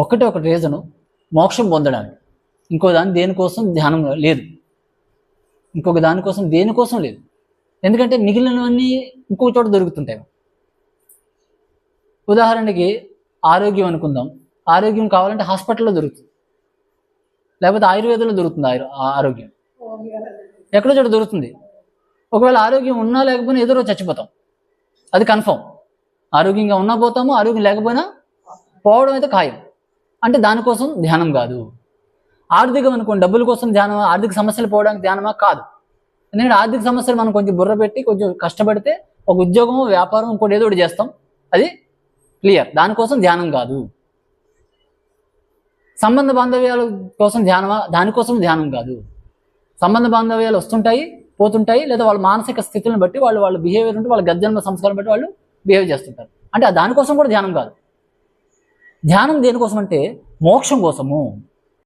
ఒకటే ఒక రీజను మోక్షం పొందడానికి. ఇంకో దాని దేనికోసం ధ్యానం లేదు. ఇంకొక దానికోసం దేనికోసం లేదు. ఎందుకంటే మిగిలినవన్నీ ఇంకొక చోట దొరుకుతుంటాయి. ఉదాహరణకి ఆరోగ్యం అనుకుందాం. ఆరోగ్యం కావాలంటే హాస్పిటల్లో దొరుకుతుంది. లేకపోతే ఆయుర్వేదంలో దొరుకుతుంది ఆయుర్ ఆ- ఆరోగ్యం. ఎక్కడో చోట దొరుకుతుంది. ఒకవేళ ఆరోగ్యం ఉన్నా లేకపోయినా ఎదురో చచ్చిపోతాం. అది కన్ఫర్మ్. ఆరోగ్యంగా ఉన్నా పోతాము ఆరోగ్యం లేకపోయినా పోవడం అయితే ఖాయం. అంటే దానికోసం ధ్యానం కాదు. ఆర్థికం అనుకోండి డబ్బుల కోసం ధ్యానం ఆర్థిక సమస్యలు పోవడానికి ధ్యానమా? కాదు. ఎందుకంటే ఆర్థిక సమస్యలు మనం కొంచెం బుర్ర పెట్టి కొంచెం కష్టపడితే ఒక ఉద్యోగం వ్యాపారం ఇంకోటి ఏదో ఒకటి చేస్తాం. అది క్లియర్. దానికోసం ధ్యానం కాదు. సంబంధ బాంధవ్యాల కోసం ధ్యానమా? దానికోసం ధ్యానం కాదు. సంబంధ బాంధవ్యాలు వస్తుంటాయి పోతుంటాయి లేదా వాళ్ళ మానసిక స్థితులను బట్టి వాళ్ళు వాళ్ళ బిహేవియర్ ఉంటే వాళ్ళ గద్దెన్మ సంస్కారం బట్టి వాళ్ళు బిహేవ్ చేస్తుంటారు. అంటే దానికోసం కూడా ధ్యానం కాదు. ధ్యానం దేనికోసం అంటే మోక్షం కోసము